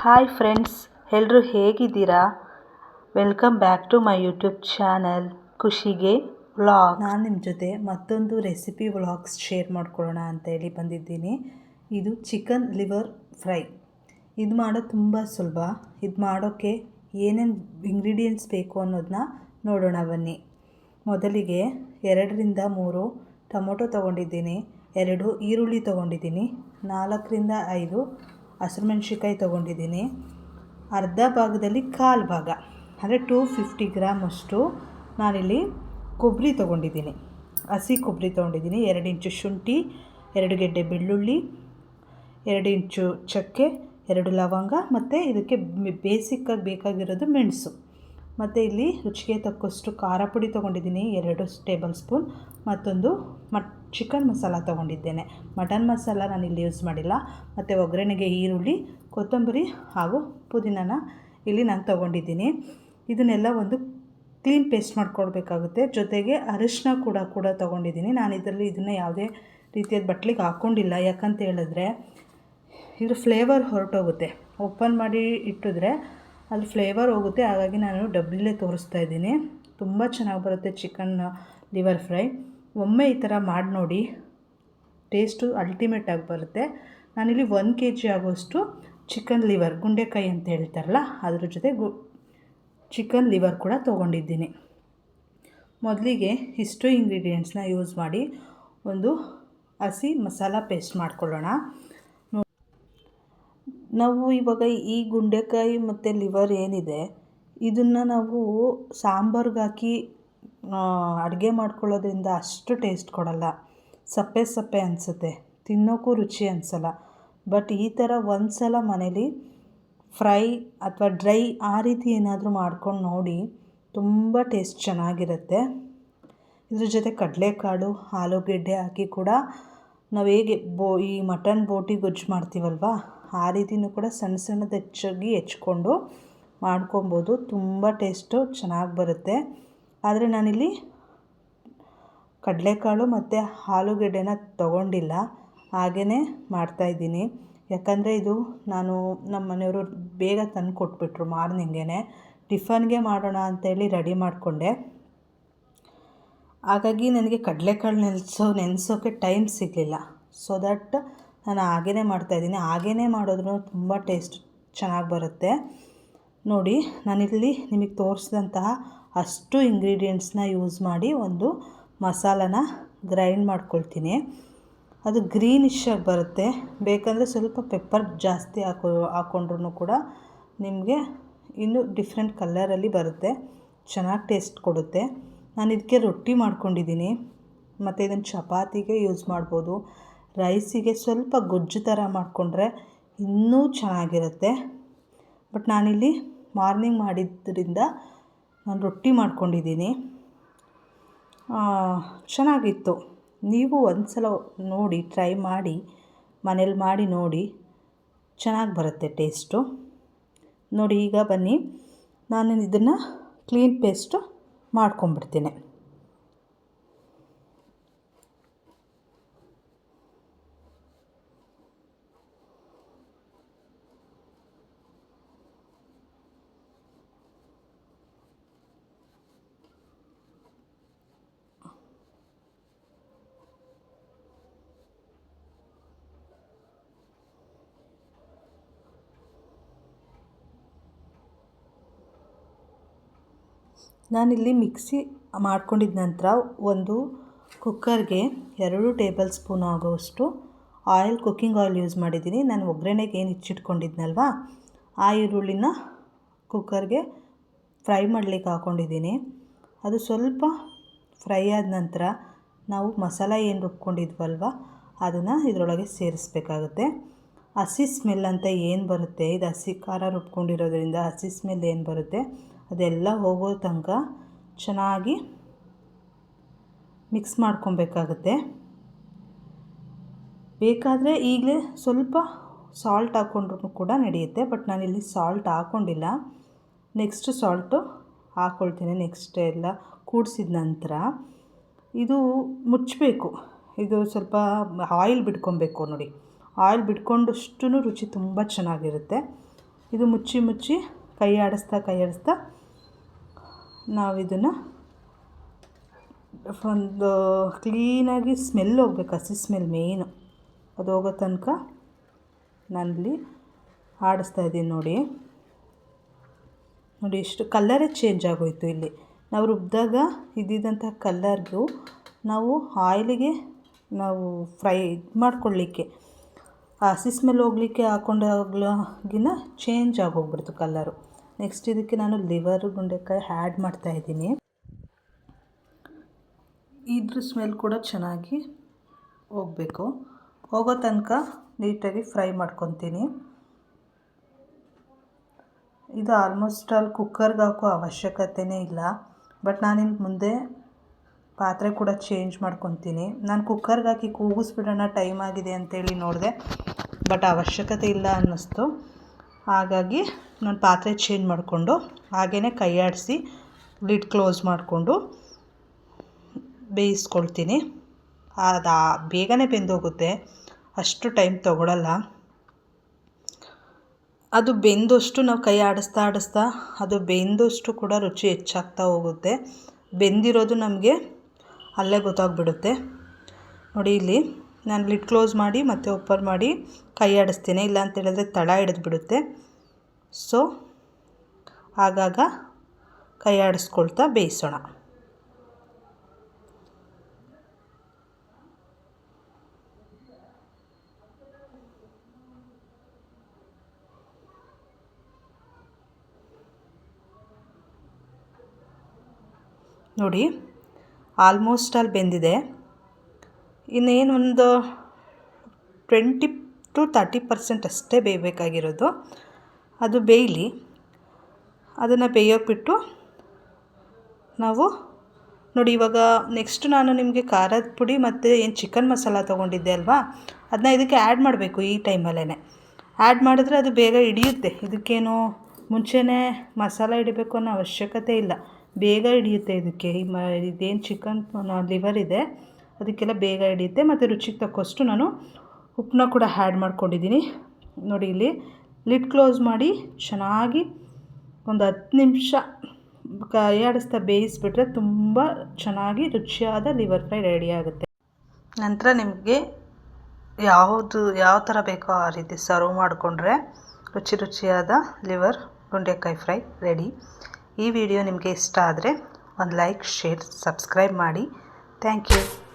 Hi friends ಎಲ್ಲರೂ ಹೇಗಿದ್ದೀರಾ? Welcome back to my YouTube channel ಖುಷಿಗೆ ವ್ಲಾಗ್ ನಾನು ನಿಮ್ಮ ಜೊತೆ ಮತ್ತೊಂದು ರೆಸಿಪಿ ವ್ಲಾಗ್ಸ್ ಶೇರ್ ಮಾಡ್ಕೊಳ್ಳೋಣ ಅಂತೇಳಿ ಬಂದಿದ್ದೀನಿ. ಇದು ಚಿಕನ್ ಲಿವರ್ ಫ್ರೈ ಇದು ಮಾಡೋದು ತುಂಬ ಸುಲಭ. ಇದು ಮಾಡೋಕ್ಕೆ ಏನೇನು ಇಂಗ್ರೀಡಿಯೆಂಟ್ಸ್ ಬೇಕು ಅನ್ನೋದನ್ನ ನೋಡೋಣ ಬನ್ನಿ. ಮೊದಲಿಗೆ ಎರಡರಿಂದ ಮೂರು ಟೊಮೊಟೊ ತೊಗೊಂಡಿದ್ದೀನಿ, ಎರಡು ಈರುಳ್ಳಿ ತೊಗೊಂಡಿದ್ದೀನಿ, ನಾಲ್ಕರಿಂದ ಐದು ಹಸಿರುಮೆಣ್ಸಿಕಾಯಿ ತೊಗೊಂಡಿದ್ದೀನಿ. ಅರ್ಧ ಭಾಗದಲ್ಲಿ ಕಾಲು ಭಾಗ, ಅಂದರೆ ಟೂ ಫಿಫ್ಟಿ ಗ್ರಾಮ್ ಅಷ್ಟು ನಾನಿಲ್ಲಿ ಕೊಬ್ಬರಿ ತೊಗೊಂಡಿದ್ದೀನಿ. ಹಸಿ ಕೊಬ್ಬರಿ ತೊಗೊಂಡಿದ್ದೀನಿ, ಎರಡು ಇಂಚು ಶುಂಠಿ, ಎರಡು ಗೆಡ್ಡೆ ಬೆಳ್ಳುಳ್ಳಿ, ಎರಡು ಇಂಚು ಚಕ್ಕೆ, ಎರಡು ಲವಂಗ ಮತ್ತು ಇದಕ್ಕೆ ಬೇಸಿಕ್ಕಾಗಿ ಬೇಕಾಗಿರೋದು ಮೆಣಸು. ಮತ್ತು ಇಲ್ಲಿ ರುಚಿಗೆ ತಕ್ಕಷ್ಟು ಖಾರ ಪುಡಿ ತೊಗೊಂಡಿದ್ದೀನಿ, ಎರಡು ಟೇಬಲ್ ಸ್ಪೂನ್. ಮತ್ತೊಂದು ಮಟ್, ಚಿಕನ್ ಮಸಾಲ ತೊಗೊಂಡಿದ್ದೇನೆ. ಮಟನ್ ಮಸಾಲ ನಾನು ಇಲ್ಲಿ ಯೂಸ್ ಮಾಡಿಲ್ಲ. ಮತ್ತು ಒಗ್ಗರಣೆಗೆ ಈರುಳ್ಳಿ, ಕೊತ್ತಂಬರಿ ಹಾಗೂ ಪುದೀನನ ಇಲ್ಲಿ ನಾನು ತೊಗೊಂಡಿದ್ದೀನಿ. ಇದನ್ನೆಲ್ಲ ಒಂದು ಕ್ಲೀನ್ ಪೇಸ್ಟ್ ಮಾಡ್ಕೊಳ್ಬೇಕಾಗುತ್ತೆ ಜೊತೆಗೆ ಅರಿಶಿನ ಕೂಡ ಕೂಡ ತೊಗೊಂಡಿದ್ದೀನಿ. ನಾನು ಇದರಲ್ಲಿ ಇದನ್ನು ಯಾವುದೇ ರೀತಿಯಾದ ಬಟ್ಲಿಗೆ ಹಾಕ್ಕೊಂಡಿಲ್ಲ ಯಾಕಂತ ಹೇಳಿದ್ರೆ, ಇದ್ರ ಫ್ಲೇವರ್ ಹೊರಟೋಗುತ್ತೆ. ಓಪನ್ ಮಾಡಿ ಇಟ್ಟಿದ್ರೆ ಅಲ್ಲಿ ಫ್ಲೇವರ್ ಹೋಗುತ್ತೆ, ಹಾಗಾಗಿ ನಾನು ಡಬ್ಲಿಲೇ ತೋರಿಸ್ತಾ ಇದ್ದೀನಿ. ತುಂಬ ಚೆನ್ನಾಗಿ ಬರುತ್ತೆ ಚಿಕನ್ ಲಿವರ್ ಫ್ರೈ. ಒಮ್ಮೆ ಈ ಥರ ಮಾಡಿ ನೋಡಿ, ಟೇಸ್ಟು ಅಲ್ಟಿಮೇಟಾಗಿ ಬರುತ್ತೆ. ನಾನಿಲ್ಲಿ ಒಂದು ಕೆ ಜಿ ಆಗೋಷ್ಟು ಚಿಕನ್ ಲಿವರ್, ಗುಂಡೆಕಾಯಿ ಅಂತ ಹೇಳ್ತಾರಲ್ಲ, ಅದ್ರ ಜೊತೆ ಗು, ಚಿಕನ್ ಲಿವರ್ ಕೂಡ ತೊಗೊಂಡಿದ್ದೀನಿ. ಮೊದಲಿಗೆ ಇಷ್ಟು ಇಂಗ್ರೀಡಿಯೆಂಟ್ಸ್ನ ಯೂಸ್ ಮಾಡಿ ಒಂದು ಹಸಿ ಮಸಾಲ ಪೇಸ್ಟ್ ಮಾಡ್ಕೊಳ್ಳೋಣ. ನಾವು ಇವಾಗ ಈ ಗುಂಡೆಕಾಯಿ ಮತ್ತು ಲಿವರ್ ಏನಿದೆ, ಇದನ್ನು ನಾವು ಸಾಂಬಾರ್ಗೆ ಹಾಕಿ ಅಡುಗೆ ಮಾಡ್ಕೊಳ್ಳೋದ್ರಿಂದ ಅಷ್ಟು ಟೇಸ್ಟ್ ಕೊಡಲ್ಲ. ಸಪ್ಪೆ ಸಪ್ಪೆ ಅನಿಸುತ್ತೆ ತಿನ್ನೋಕ್ಕೂ ರುಚಿ ಅನಿಸಲ್ಲ. ಬಟ್ ಈ ಥರ ಒಂದು ಸಲ ಮನೇಲಿ ಫ್ರೈ ಅಥವಾ ಡ್ರೈ ಆ ರೀತಿ ಏನಾದರೂ ಮಾಡ್ಕೊಂಡು ನೋಡಿ ತುಂಬ ಟೇಸ್ಟ್ ಚೆನ್ನಾಗಿರುತ್ತೆ. ಇದ್ರ ಜೊತೆ ಕಡಲೆಕಾಳು, ಆಲೂಗೆಡ್ಡೆ ಹಾಕಿ ಕೂಡ ನಾವು ಹೇಗೆ ಬೋ ಈ ಮಟನ್ ಬೋಟಿ ಗೊಜ್ಜು ಮಾಡ್ತೀವಲ್ವ ಆ ರೀತಿಯೂ ಕೂಡ ಸಣ್ಣ ಸಣ್ಣದು ಹೆಚ್ಚಾಗಿ ಹೆಚ್ಕೊಂಡು ಮಾಡ್ಕೊಬೋದು. ತುಂಬ ಟೇಸ್ಟು ಚೆನ್ನಾಗಿ ಬರುತ್ತೆ. ಆದರೆ ನಾನಿಲ್ಲಿ ಕಡಲೆಕಾಳು ಮತ್ತು ಆಲೂಗೆಡ್ಡೆನ ತೊಗೊಂಡಿಲ್ಲ. ಹಾಗೆಯೇ ಮಾಡ್ತಾಯಿದ್ದೀನಿ ಯಾಕಂದರೆ ಇದು ನಾನು ನಮ್ಮ ಮನೆಯವರು ಬೇಗ ತಂದು ಕೊಟ್ಬಿಟ್ರು ಮಾರ್ನಿಂಗೇ ಟಿಫನ್ಗೆ ಮಾಡೋಣ ಅಂತೇಳಿ ರೆಡಿ ಮಾಡಿಕೊಂಡೆ. ಹಾಗಾಗಿ ನನಗೆ ಕಡಲೆಕಾಳು ನೆನೆಸೋ ನೆನೆಸೋಕ್ಕೆ ಟೈಮ್ ಸಿಗಲಿಲ್ಲ. ಸೊ ದಟ್ ನಾನು ಹಾಗೇ ಮಾಡ್ತಾಯಿದ್ದೀನಿ ಹಾಗೇ ಮಾಡಿದ್ರೂ ತುಂಬ ಟೇಸ್ಟ್ ಚೆನ್ನಾಗಿ ಬರುತ್ತೆ. ನೋಡಿ, ನಾನಿಲ್ಲಿ ನಿಮಗೆ ತೋರಿಸಿದಂತಹ ಅಷ್ಟು ಇಂಗ್ರೀಡಿಯೆಂಟ್ಸ್ನ ಯೂಸ್ ಮಾಡಿ ಒಂದು ಮಸಾಲನ ಗ್ರೈಂಡ್ ಮಾಡ್ಕೊಳ್ತೀನಿ. ಅದು ಗ್ರೀನಿಶಾಗಿ ಬರುತ್ತೆ. ಬೇಕಂದರೆ ಸ್ವಲ್ಪ ಪೆಪ್ಪರ್ ಜಾಸ್ತಿ ಹಾಕೋ ಹಾಕ್ಕೊಂಡ್ರೂ ಕೂಡ ನಿಮಗೆ ಇನ್ನೂ ಡಿಫ್ರೆಂಟ್ ಕಲ್ಲರಲ್ಲಿ ಬರುತ್ತೆ. ಚೆನ್ನಾಗಿ ಟೇಸ್ಟ್ ಕೊಡುತ್ತೆ. ನಾನು ಇದಕ್ಕೆ ರೊಟ್ಟಿ ಮಾಡ್ಕೊಂಡಿದ್ದೀನಿ. ಮತ್ತು ಇದನ್ನು ಚಪಾತಿಗೆ ಯೂಸ್ ಮಾಡ್ಬೋದು. ರೈಸಿಗೆ ಸ್ವಲ್ಪ ಗೊಜ್ಜು ಥರ ಮಾಡಿಕೊಂಡ್ರೆ ಇನ್ನೂ ಚೆನ್ನಾಗಿರುತ್ತೆ. ಬಟ್ ನಾನಿಲ್ಲಿ ಮಾರ್ನಿಂಗ್ ಮಾಡಿದ್ದರಿಂದ ನಾನು ರೊಟ್ಟಿ ಮಾಡ್ಕೊಂಡಿದ್ದೀನಿ. ಚೆನ್ನಾಗಿತ್ತು. ನೀವು ಒಂದು ಸಲ ನೋಡಿ, ಟ್ರೈ ಮಾಡಿ, ಮನೇಲಿ ಮಾಡಿ ನೋಡಿ. ಚೆನ್ನಾಗಿ ಬರುತ್ತೆ ಟೇಸ್ಟು. ನೋಡಿ, ಈಗ ಬನ್ನಿ. ನಾನು ಇದನ್ನು ಕ್ಲೀನ್ ಪೇಸ್ಟು ಮಾಡ್ಕೊಂಬಿಡ್ತೀನಿ ನಾನಿಲ್ಲಿ ಮಿಕ್ಸಿ ಮಾಡ್ಕೊಂಡಿದ್ದ ನಂತರ ಒಂದು ಕುಕ್ಕರ್ಗೆ ಎರಡು ಟೇಬಲ್ ಸ್ಪೂನ್ ಆಗುವಷ್ಟು ಆಯಿಲ್ ಕುಕ್ಕಿಂಗ್ ಆಯಿಲ್ ಯೂಸ್ ಮಾಡಿದ್ದೀನಿ. ನಾನು ಒಗ್ಗರಣೆಗೆ ಏನು ಹೆಚ್ಚಿಟ್ಕೊಂಡಿದ್ನಲ್ವ ಆ ಈರುಳ್ಳಿನ ಕುಕ್ಕರ್ಗೆ ಫ್ರೈ ಮಾಡಲಿಕ್ಕೆ ಹಾಕ್ಕೊಂಡಿದ್ದೀನಿ ಅದು ಸ್ವಲ್ಪ ಫ್ರೈ ಆದ ನಂತರ ನಾವು ಮಸಾಲ ಏನು ರುಬ್ಕೊಂಡಿದ್ವಲ್ವ, ಅದನ್ನು ಇದರೊಳಗೆ ಸೇರಿಸ್ಬೇಕಾಗುತ್ತೆ. ಹಸಿ ಸ್ಮೆಲ್ ಅಂತ ಏನು ಬರುತ್ತೆ? ಇದು ಹಸಿ ಖಾರ ರುಬ್ಕೊಂಡಿರೋದ್ರಿಂದ ಹಸಿ ಸ್ಮೆಲ್ ಏನು ಬರುತ್ತೆ? ಅದೆಲ್ಲ ಹೋಗೋ ತನಕ ಚೆನ್ನಾಗಿ ಮಿಕ್ಸ್ ಮಾಡ್ಕೊಬೇಕಾಗುತ್ತೆ. ಬೇಕಾದರೆ ಈಗಲೇ ಸ್ವಲ್ಪ ಸಾಲ್ಟ್ ಹಾಕ್ಕೊಂಡ್ರೂ ಕೂಡ ನಡೆಯುತ್ತೆ ಬಟ್ ನಾನಿಲ್ಲಿ ಸಾಲ್ಟ್ ಹಾಕ್ಕೊಂಡಿಲ್ಲ ನೆಕ್ಸ್ಟ್ ಸಾಲ್ಟು ಹಾಕ್ಕೊಳ್ತೀನಿ ನೆಕ್ಸ್ಟ್ ಎಲ್ಲ ಕೂಡಿಸಿದ ನಂತರ ಇದು ಮುಚ್ಚಬೇಕು. ಇದು ಸ್ವಲ್ಪ ಆಯಿಲ್ ಬಿಟ್ಕೊಬೇಕು ನೋಡಿ. ಆಯಿಲ್ ಬಿಟ್ಕೊಂಡಷ್ಟು ರುಚಿ ತುಂಬ ಚೆನ್ನಾಗಿರುತ್ತೆ. ಇದು ಮುಚ್ಚಿ ಮುಚ್ಚಿ ಕೈ ಆಡಿಸ್ತಾ ಕೈ ಆಡಿಸ್ತಾ ನಾವು ಇದನ್ನು ಒಂದು ಕ್ಲೀನಾಗಿ ಸ್ಮೆಲ್ ಹೋಗ್ಬೇಕು, ಹಸಿ ಸ್ಮೆಲ್ ಮೇಯ್ನು ಅದು ಹೋಗೋ ತನಕ ನಾನಿಲ್ಲಿ ಆಡಿಸ್ತಾ ಇದ್ದೀನಿ ನೋಡಿ. ನೋಡಿ, ಇಷ್ಟು ಕಲ್ಲರೇ ಚೇಂಜ್ ಆಗೋಯ್ತು ಇಲ್ಲಿ. ನಾವು ರುಬ್ಬಿದಾಗ ಇದ್ದಿದ್ದಂಥ ಕಲ್ಲರ್ಗೂ ನಾವು ಆಯಿಲಿಗೆ ನಾವು ಫ್ರೈ ಇದು ಮಾಡ್ಕೊಳ್ಳಿಕ್ಕೆ ಹಸಿ ಸ್ಮೆಲ್ ಹೋಗ್ಲಿಕ್ಕೆ ಹಾಕೊಂಡಾಗ್ಲಾಗಿನ ಚೇಂಜ್ ಆಗೋಗ್ಬಿಡ್ತು ಕಲ್ಲರು ನೆಕ್ಸ್ಟ್ ಇದಕ್ಕೆ ನಾನು ಲಿವರ್ ಗುಂಡೆಕಾಯಿ ಆ್ಯಡ್ ಮಾಡ್ತಾಯಿದ್ದೀನಿ ಇದ್ರ ಸ್ಮೆಲ್ ಕೂಡ ಚೆನ್ನಾಗಿ ಹೋಗಬೇಕು. ಹೋಗೋ ತನಕ ನೀಟಾಗಿ ಫ್ರೈ ಮಾಡ್ಕೊತೀನಿ. ಇದು ಆಲ್ಮೋಸ್ಟ್ ಆಲ್ ಕುಕ್ಕರ್ಗೆ ಹಾಕೋ ಅವಶ್ಯಕತೆಯೇ ಇಲ್ಲ. ಬಟ್ ನಾನಿನ್ ಮುಂದೆ ಪಾತ್ರೆ ಕೂಡ ಚೇಂಜ್ ಮಾಡ್ಕೊತೀನಿ. ನಾನು ಕುಕ್ಕರ್ಗೆ ಹಾಕಿ ಕೂಗಿಸ್ಬಿಡೋಣ ಟೈಮ್ ಆಗಿದೆ ಅಂತೇಳಿ ನೋಡಿದೆ. ಬಟ್ ಅವಶ್ಯಕತೆ ಇಲ್ಲ ಅನ್ನಿಸ್ತು. ಹಾಗಾಗಿ ನಾನು ಪಾತ್ರೆ ಚೇಂಜ್ ಮಾಡಿಕೊಂಡು ಹಾಗೆಯೇ ಕೈ ಆಡಿಸಿ ಲಿಡ್ ಕ್ಲೋಸ್ ಮಾಡಿಕೊಂಡು ಬೇಯಿಸ್ಕೊಳ್ತೀನಿ. ಅದು ಬೇಗನೆ ಬೆಂದೋಗುತ್ತೆ. ಅಷ್ಟು ಟೈಮ್ ತೊಗೊಳಲ್ಲ. ಅದು ಬೆಂದಷ್ಟು ನಾವು ಕೈ ಆಡಿಸ್ತಾ ಆಡಿಸ್ತಾ ಅದು ಬೆಂದಷ್ಟು ಕೂಡ ರುಚಿ ಹೆಚ್ಚಾಗ್ತಾ ಹೋಗುತ್ತೆ. ಬೆಂದಿರೋದು ನಮಗೆ ಅಲ್ಲೇ ಗೊತ್ತಾಗ್ಬಿಡುತ್ತೆ. ನೋಡಿ ಇಲ್ಲಿ ನಾನು ಲಿಡ್ ಕ್ಲೋಸ್ ಮಾಡಿ ಮತ್ತೆ ಓಪನ್ ಮಾಡಿ ಕೈ ಆಡಿಸ್ತೀನಿ, ಇಲ್ಲ ಅಂತ ಹೇಳಿದ್ರೆ ತಳ ಹಿಡಿದ್ಬಿಡುತ್ತೆ ಸೊ, ಆಗಾಗ ಕೈ ಆಡಿಸ್ಕೊಳ್ತಾ ಬೇಯಿಸೋಣ. ನೋಡಿ, ಆಲ್ಮೋಸ್ಟ್ ಅಲ್ಲಿ ಬೆಂದಿದೆ. ಇನ್ನೇನು ಒಂದು ಟ್ವೆಂಟಿ ಟು ತರ್ಟಿ ಪರ್ಸೆಂಟ್ ಅಷ್ಟೇ ಬೇಯಬೇಕಾಗಿರೋದು ಅದು ಬೇಯಲಿ. ಅದನ್ನು ಬೇಯೋಕೆ ಬಿಟ್ಟು ನಾವು ನೋಡಿ ಇವಾಗ ನೆಕ್ಸ್ಟ್ ನಾನು ನಿಮಗೆ ಖಾರದ ಪುಡಿ ಮತ್ತು ಏನು ಚಿಕನ್ ಮಸಾಲ ತೊಗೊಂಡಿದ್ದೆ ಅಲ್ವಾ? ಅದನ್ನ ಇದಕ್ಕೆ ಆ್ಯಡ್ ಮಾಡಬೇಕು ಈ ಟೈಮಲ್ಲೇ ಆ್ಯಡ್ ಮಾಡಿದ್ರೆ ಅದು ಬೇಗ ಹಿಡಿಯುತ್ತೆ. ಇದಕ್ಕೇನು ಮುಂಚೆನೇ ಮಸಾಲ ಹಿಡಿಬೇಕು ಅನ್ನೋ ಅವಶ್ಯಕತೆ ಇಲ್ಲ. ಬೇಗ ಹಿಡಿಯುತ್ತೆ ಇದಕ್ಕೆ. ಈ ಮ ಇದೇನು ಚಿಕನ್ ಲಿವರ್ ಇದೆ. ಅದಕ್ಕೆಲ್ಲ ಬೇಗ ಹಿಡಿಯುತ್ತೆ. ಮತ್ತು ರುಚಿಗೆ ತಕ್ಕಷ್ಟು ನಾನು ಉಪ್ಪನ್ನ ಕೂಡ ಆ್ಯಡ್ ಮಾಡ್ಕೊಂಡಿದ್ದೀನಿ. ನೋಡಿ ಇಲ್ಲಿ ಲಿಡ್ ಕ್ಲೋಸ್ ಮಾಡಿ ಚೆನ್ನಾಗಿ ಒಂದು ಹತ್ತು ನಿಮಿಷ ಕೈಯಾಡಿಸ್ತಾ ಬೇಯಿಸಿಬಿಟ್ರೆ ತುಂಬ ಚೆನ್ನಾಗಿ ರುಚಿಯಾದ ಲಿವರ್ ಫ್ರೈ ರೆಡಿ ಆಗುತ್ತೆ. ನಂತರ ನಿಮಗೆ ಯಾವುದು, ಯಾವ ಥರ ಬೇಕೋ ಆ ರೀತಿ ಸರ್ವ್ ಮಾಡಿಕೊಂಡ್ರೆ ರುಚಿ ರುಚಿಯಾದ ಲಿವರ್ ಗುಂಡೆಕಾಯಿ ಫ್ರೈ ರೆಡಿ ಈ ವಿಡಿಯೋ ನಿಮಗೆ ಇಷ್ಟ ಆದರೆ ಒಂದು ಲೈಕ್ ಶೇರ್ ಸಬ್ಸ್ಕ್ರೈಬ್ ಮಾಡಿ. Thank you